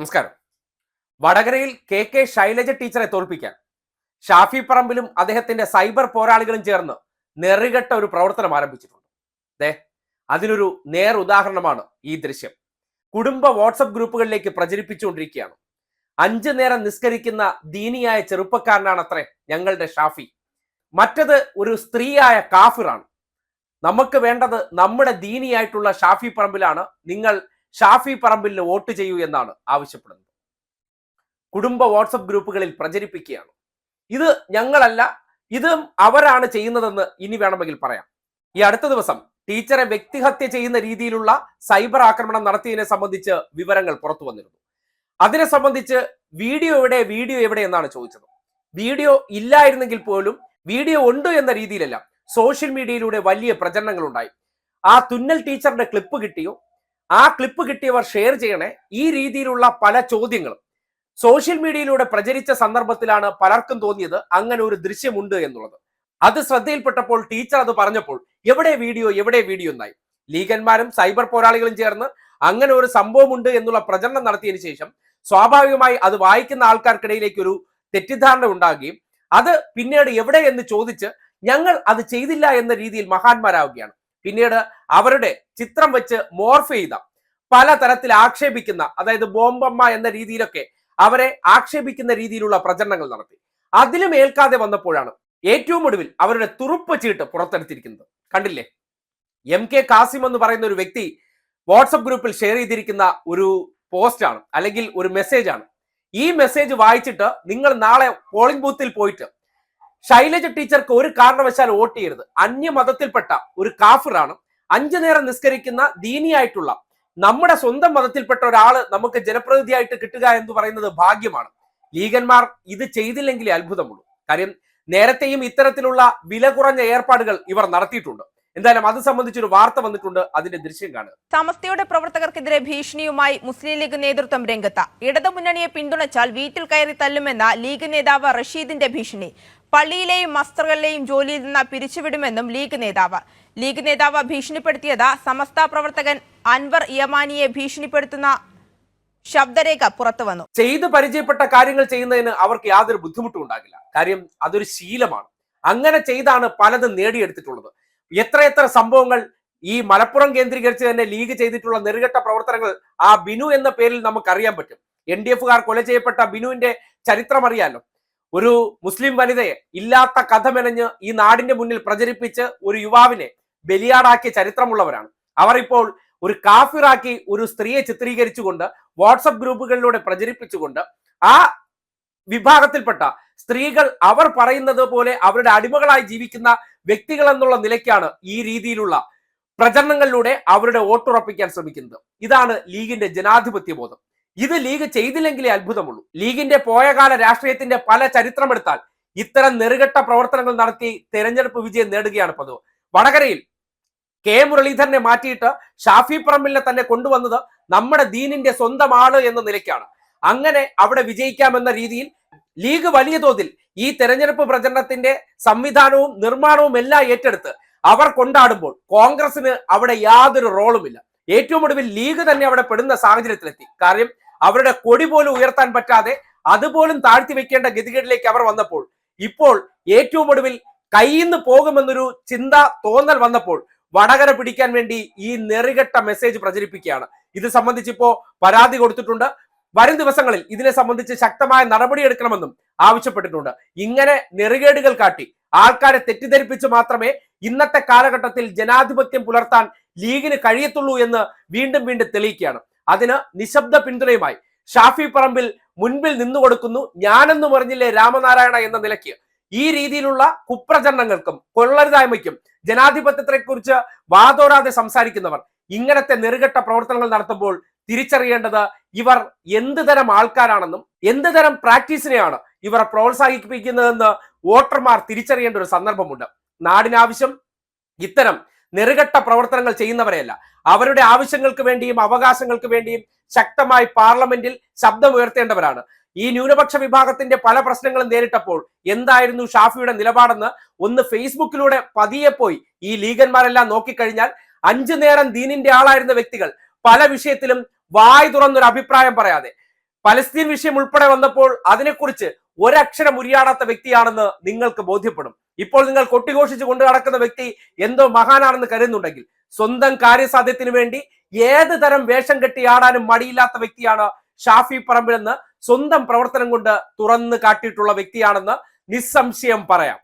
നമസ്കാരം. വടകരയിൽ K K Shailaja ടീച്ചറെ തോൽപ്പിക്കാൻ ഷാഫി പറമ്പിലും അദ്ദേഹത്തിന്റെ സൈബർ പോരാളികളും ചേർന്ന് നെറികെട്ട ഒരു പ്രവർത്തനം ആരംഭിച്ചിട്ടുണ്ട്. അതെ അതിനൊരു നേർ ഉദാഹരണമാണ് ഈ ദൃശ്യം. കുടുംബ വാട്സപ്പ് ഗ്രൂപ്പുകളിലേക്ക് പ്രചരിപ്പിച്ചുകൊണ്ടിരിക്കുകയാണ്. അഞ്ചു നേരം നിസ്കരിക്കുന്ന ദീനിയായ ചെറുപ്പക്കാരനാണ് അത്രേ ഞങ്ങളുടെ ഷാഫി. മറ്റത് ഒരു സ്ത്രീയായ കാഫിറാണ്. നമുക്ക് വേണ്ടത് നമ്മുടെ ദീനിയായിട്ടുള്ള ഷാഫി പറമ്പിലാണ് നിങ്ങൾ ഷാഫി പറമ്പിൽ വോട്ട് ചെയ്യൂ എന്നാണ് ആവശ്യപ്പെടുന്നത്. കുടുംബ വാട്സപ്പ് ഗ്രൂപ്പുകളിൽ പ്രചരിപ്പിക്കുകയാണ്. ഇത് ഞങ്ങളല്ല ഇത് അവരാണ് ചെയ്യുന്നതെന്ന് ഇനി വേണമെങ്കിൽ പറയാം. ഈ അടുത്ത ദിവസം ടീച്ചറെ വ്യക്തിഹത്യ ചെയ്യുന്ന രീതിയിലുള്ള സൈബർ ആക്രമണം നടത്തിയതിനെ സംബന്ധിച്ച് വിവരങ്ങൾ പുറത്തു വന്നിരുന്നു. അതിനെ സംബന്ധിച്ച് വീഡിയോ എവിടെ വീഡിയോ എവിടെ എന്നാണ് ചോദിച്ചത്. വീഡിയോ ഇല്ലായിരുന്നെങ്കിൽ പോലും വീഡിയോ ഉണ്ട് എന്ന രീതിയിലല്ല സോഷ്യൽ മീഡിയയിലൂടെ വലിയ പ്രചരണങ്ങൾ ഉണ്ടായി ആ തുന്നൽ ടീച്ചറുടെ ക്ലിപ്പ് കിട്ടിയോ? ആ ക്ലിപ്പ് കിട്ടിയവർ ഷെയർ ചെയ്യണേ ഈ രീതിയിലുള്ള പല ചോദ്യങ്ങളും. സോഷ്യൽ മീഡിയയിലൂടെ പ്രചരിച്ച സന്ദർഭത്തിലാണ് പലർക്കും തോന്നിയത് അങ്ങനെ ഒരു ദൃശ്യമുണ്ട് എന്നുള്ളത്. അത് ശ്രദ്ധയിൽപ്പെട്ടപ്പോൾ ടീച്ചർ അത് പറഞ്ഞപ്പോൾ എവിടെ വീഡിയോ എവിടെ വീഡിയോ എന്നായി. ലീഗന്മാരും സൈബർ പോരാളികളും ചേർന്ന് അങ്ങനെ ഒരു സംഭവമുണ്ട് എന്നുള്ള പ്രചരണം നടത്തിയതിനു ശേഷം സ്വാഭാവികമായി അത് വായിക്കുന്ന ആൾക്കാർക്കിടയിലേക്ക് ഒരു തെറ്റിദ്ധാരണ ഉണ്ടാകുകയും അത് പിന്നീട് എവിടെ എന്ന് ചോദിച്ച് ഞങ്ങൾ അത് ചെയ്തില്ല എന്ന രീതിയിൽ മഹാന്മാരാവുകയാണ്. പിന്നീട് അവരുടെ ചിത്രം വെച്ച് മോർഫ് ചെയ്ത പല തരത്തിൽ ആക്ഷേപിക്കുന്ന അതായത് ബോംബമ്മ എന്ന രീതിയിലൊക്കെ അവരെ ആക്ഷേപിക്കുന്ന രീതിയിലുള്ള പ്രചരണങ്ങൾ നടത്തി. അതിലും ഏൽക്കാതെ വന്നപ്പോഴാണ് ഏറ്റവും ഒടുവിൽ അവരുടെ തുറുപ്പ് ചീട്ട് പുറത്തെടുത്തിരിക്കുന്നത്. കണ്ടില്ലേ? എം കെ കാസിം എന്ന് പറയുന്ന ഒരു വ്യക്തി വാട്സപ്പ് ഗ്രൂപ്പിൽ ഷെയർ ചെയ്തിരിക്കുന്ന ഒരു പോസ്റ്റാണ് അല്ലെങ്കിൽ ഒരു മെസ്സേജാണ് ഈ മെസ്സേജ് വായിച്ചിട്ട് നിങ്ങൾ നാളെ പോളിംഗ് ബൂത്തിൽ പോയിട്ട് ശൈലജ ടീച്ചർക്ക് ഒരു കാരണവശാൽ വോട്ട് ചെയ്യരുത്. അന്യമതത്തിൽപ്പെട്ട ഒരു കാഫിറാണ് അഞ്ചു നേരം നിസ്കരിക്കുന്ന ദീനിയായിട്ടുള്ള നമ്മുടെ സ്വന്തം മതത്തിൽപ്പെട്ട ഒരാൾ നമുക്ക് ജനപ്രതിനിധിയായിട്ട് കിട്ടുക എന്ന് പറയുന്നത് ഭാഗ്യമാണ്. ലീഗന്മാർ ഇത് ചെയ്തില്ലെങ്കിലേ അത്ഭുതമുള്ളൂ. കാര്യം നേരത്തെയും ഇത്തരത്തിലുള്ള വില കുറഞ്ഞ ഏർപ്പാടുകൾ ഇവർ നടത്തിയിട്ടുണ്ട്. എന്തായാലും അത് സംബന്ധിച്ചൊരു വാർത്ത വന്നിട്ടുണ്ട്. അതിന്റെ ദൃശ്യം കാണുക. സമസ്തയുടെ പ്രവർത്തകർക്കെതിരെ ഭീഷണിയുമായി മുസ്ലിം ലീഗ് നേതൃത്വം രംഗത്ത്. ഇടതുമുന്നണിയെ പിന്തുണച്ചാൽ വീട്ടിൽ കയറി തല്ലുമെന്ന ലീഗ് നേതാവ് റഷീദിന്റെ ഭീഷണി. പള്ളിയിലെയും മസ്തകളിലെയും ജോലിയിൽ നിന്ന് പിരിച്ചുവിടുമെന്നും ലീഗ് നേതാവ്. ലീഗ് നേതാവ് ഭീഷണിപ്പെടുത്തിയത് സമസ്ത പ്രവർത്തകൻ അൻവർ യമാനിയെ ഭീഷണിപ്പെടുത്തുന്ന ശബ്ദരേഖ പുറത്തു വന്നു. ചെയ്ത് പരിചയപ്പെട്ട കാര്യങ്ങൾ ചെയ്യുന്നതിന് അവർക്ക് യാതൊരു ബുദ്ധിമുട്ടും ഉണ്ടാകില്ല. കാര്യം അതൊരു ശീലമാണ്. അങ്ങനെ ചെയ്താണ് പലതും നേടിയെടുത്തിട്ടുള്ളത്. എത്രയെത്ര സംഭവങ്ങൾ ഈ മലപ്പുറം കേന്ദ്രീകരിച്ച് തന്നെ ലീഗ് ചെയ്തിട്ടുള്ള നെറുകെട്ട പ്രവർത്തനങ്ങൾ ആ ബിനു എന്ന പേരിൽ നമുക്ക് അറിയാൻ പറ്റും. എൻ ഡി എഫുകാർ കൊല ചെയ്യപ്പെട്ട ബിനുവിന്റെ ചരിത്രം അറിയാലോ ഒരു മുസ്ലിം വനിതയെ ഇല്ലാത്ത കഥ മെനഞ്ഞ് ഈ നാടിന്റെ മുന്നിൽ പ്രചരിപ്പിച്ച് ഒരു യുവാവിനെ ബലിയാടാക്കിയ ചരിത്രമുള്ളവരാണ്. അവർ ഇപ്പോൾ ഒരു കാഫിറാക്കി ഒരു സ്ത്രീയെ ചിത്രീകരിച്ചുകൊണ്ട് വാട്സപ്പ് ഗ്രൂപ്പുകളിലൂടെ പ്രചരിപ്പിച്ചുകൊണ്ട് ആ വിഭാഗത്തിൽപ്പെട്ട സ്ത്രീകൾ അവർ പറയുന്നത് പോലെ അവരുടെ അടിമകളായി ജീവിക്കുന്ന വ്യക്തികൾ എന്നുള്ള നിലയ്ക്കാണ് ഈ രീതിയിലുള്ള പ്രചരണങ്ങളിലൂടെ അവരുടെ വോട്ടുറപ്പിക്കാൻ ശ്രമിക്കുന്നത്. ഇതാണ് ലീഗിന്റെ ജനാധിപത്യ ബോധം. ഇത് ലീഗ് ചെയ്തില്ലെങ്കിലേ അത്ഭുതമുള്ളൂ. ലീഗിന്റെ പോയകാല രാഷ്ട്രീയത്തിന്റെ പല ചരിത്രമെടുത്താൽ ഇത്തരം നെറുകെട്ട പ്രവർത്തനങ്ങൾ നടത്തി തെരഞ്ഞെടുപ്പ് വിജയം നേടുകയാണ് പതിവ്. വടകരയിൽ കെ. മുരളീധരനെ മാറ്റിയിട്ട് ഷാഫി പറമ്പിലിനെ തന്നെ കൊണ്ടുവന്നത് നമ്മുടെ ദീനിന്റെ സ്വന്തം ആൾ എന്ന നിലയ്ക്കാണ്. അങ്ങനെ അവിടെ വിജയിക്കാമെന്ന രീതിയിൽ ലീഗ് വലിയ തോതിൽ ഈ തെരഞ്ഞെടുപ്പ് പ്രചരണത്തിന്റെ സംവിധാനവും നിർമ്മാണവും എല്ലാം ഏറ്റെടുത്ത് അവർ കൊണ്ടാടുമ്പോൾ കോൺഗ്രസിന് അവിടെ യാതൊരു റോളുമില്ല. ഏറ്റവും ഒടുവിൽ ലീഗ് തന്നെ അവിടെ പെടുന്ന സാഹചര്യത്തിലെത്തി. കാര്യം അവരുടെ കൊടി പോലും ഉയർത്താൻ പറ്റാതെ അതുപോലും താഴ്ത്തി വെക്കേണ്ട ഗതികേടിലേക്ക് അവർ വന്നപ്പോൾ ഇപ്പോൾ ഏറ്റവും ഒടുവിൽ കയ്യിൽ നിന്ന് പോകുമെന്നൊരു ചിന്ത തോന്നൽ വന്നപ്പോൾ വടകര പിടിക്കാൻ വേണ്ടി ഈ നെറികെട്ട മെസ്സേജ് പ്രചരിപ്പിക്കുകയാണ്. ഇത് സംബന്ധിച്ച് ഇപ്പോ പരാതി കൊടുത്തിട്ടുണ്ട്. വരും ദിവസങ്ങളിൽ ഇതിനെ സംബന്ധിച്ച് ശക്തമായ നടപടി എടുക്കണമെന്നും ആവശ്യപ്പെട്ടിട്ടുണ്ട്. ഇങ്ങനെ നെറികേടുകൾ കാട്ടി ആൾക്കാരെ തെറ്റിദ്ധരിപ്പിച്ച് മാത്രമേ ഇന്നത്തെ കാലഘട്ടത്തിൽ ജനാധിപത്യം പുലർത്താൻ ലീഗിന് കഴിയത്തുള്ളൂ എന്ന് വീണ്ടും വീണ്ടും തെളിയിക്കുകയാണ്. അതിന് നിശബ്ദ പിന്തുണയുമായി ഷാഫി പറമ്പിൽ മുൻപിൽ നിന്നു കൊടുക്കുന്നു. ഞാനെന്ന് പറഞ്ഞില്ലേ രാമനാരായണ എന്ന നിലയ്ക്ക്. ഈ രീതിയിലുള്ള കുപ്രചരണങ്ങൾക്കും കൊള്ളരുതായ്മയ്ക്കും ജനാധിപത്യത്തെക്കുറിച്ച് വാതോരാതെ സംസാരിക്കുന്നവർ ഇങ്ങനത്തെ നെറുകെട്ട പ്രവർത്തനങ്ങൾ നടത്തുമ്പോൾ തിരിച്ചറിയേണ്ടത് ഇവർ എന്ത് തരം ആൾക്കാരാണെന്നും എന്ത് തരം പ്രാക്ടീസിനെയാണ് ഇവർ പ്രോത്സാഹിപ്പിക്കുന്നതെന്ന് വോട്ടർമാർ തിരിച്ചറിയേണ്ട ഒരു സന്ദർഭമുണ്ട്. നാടിനാവശ്യം ഇത്തരം നെറുകെട്ട പ്രവർത്തനങ്ങൾ ചെയ്യുന്നവരെയല്ല. അവരുടെ ആവശ്യങ്ങൾക്ക് വേണ്ടിയും അവകാശങ്ങൾക്ക് വേണ്ടിയും ശക്തമായി പാർലമെന്റിൽ ശബ്ദമുയർത്തേണ്ടവരാണ് ഈ ന്യൂനപക്ഷ വിഭാഗത്തിന്റെ പല പ്രശ്നങ്ങളും നേരിട്ടപ്പോൾ എന്തായിരുന്നു ഷാഫിയുടെ നിലപാടെന്ന് ഒന്ന് ഫേസ്ബുക്കിലൂടെ പതിയെ പോയി ഈ ലീഗന്മാരെല്ലാം നോക്കിക്കഴിഞ്ഞാൽ അഞ്ചു നേരം ദീനിന്റെ ആളായിരുന്ന വ്യക്തികൾ പല വിഷയത്തിലും വായ് തുറന്നൊരു അഭിപ്രായം പറയാതെ. പലസ്തീൻ വിഷയം ഉൾപ്പെടെ വന്നപ്പോൾ അതിനെക്കുറിച്ച് ഒരക്ഷരം ഉരിയാടാത്ത വ്യക്തിയാണെന്ന് നിങ്ങൾക്ക് ബോധ്യപ്പെടും. ഇപ്പോൾ നിങ്ങൾ കൊട്ടിഘോഷിച്ച് കൊണ്ടു നടക്കുന്ന വ്യക്തി എന്തോ മഹാനാണെന്ന് കരുതുന്നുണ്ടെങ്കിൽ സ്വന്തം കാര്യസാധ്യത്തിന് വേണ്ടി ഏത് തരം വേഷം കെട്ടി ആടാനും മടിയില്ലാത്ത വ്യക്തിയാണ് ഷാഫി പറമ്പിലെന്ന് സ്വന്തം പ്രവർത്തനം കൊണ്ട് തുറന്നു കാട്ടിയിട്ടുള്ള വ്യക്തിയാണെന്ന് നിസ്സംശയം പറയാം.